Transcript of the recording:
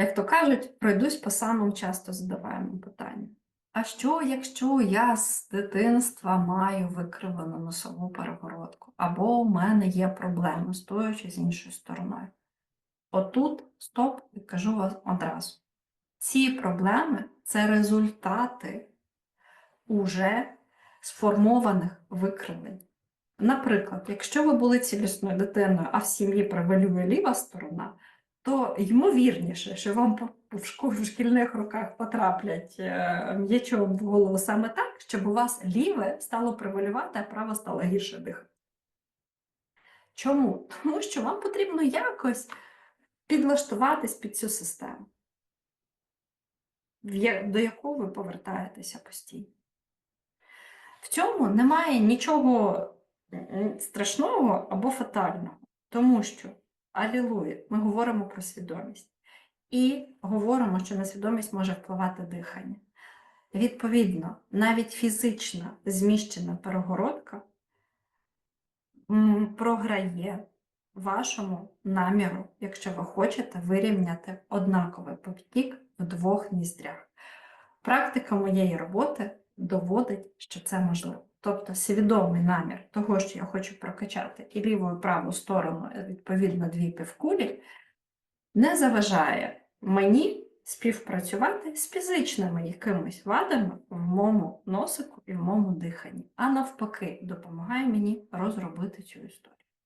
як то кажуть, пройдусь по самим часто задаваємим питанням. А що, якщо я з дитинства маю викривлену носову перегородку, або у мене є проблеми, стоячи з іншою стороною? Отут стоп і кажу вам одразу. Ці проблеми це результати уже сформованих викривлень. Наприклад, якщо ви були цілісною дитиною, а в сім'ї превалює ліва сторона, то ймовірніше, що вам в шкільних роках потраплять е, м'ячом в голову саме так, щоб у вас ліве стало превалювати, а право стало гірше дихати. Чому? Тому що вам потрібно якось підлаштуватись під цю систему, до якої ви повертаєтеся постійно. В цьому немає нічого страшного або фатального, тому що алілуя, ми говоримо про свідомість і говоримо, що на свідомість може впливати дихання. Відповідно, навіть фізична зміщена перегородка програє вашому наміру, якщо ви хочете вирівняти однаковий потік в двох ніздрях. Практика моєї роботи доводить, що це можливо. Тобто свідомий намір того, що я хочу прокачати і ліву і праву сторону, відповідно, дві півкулі, не заважає мені співпрацювати з фізичними якимись вадами в моєму носику і в моєму диханні, а навпаки, допомагає мені розробити цю історію.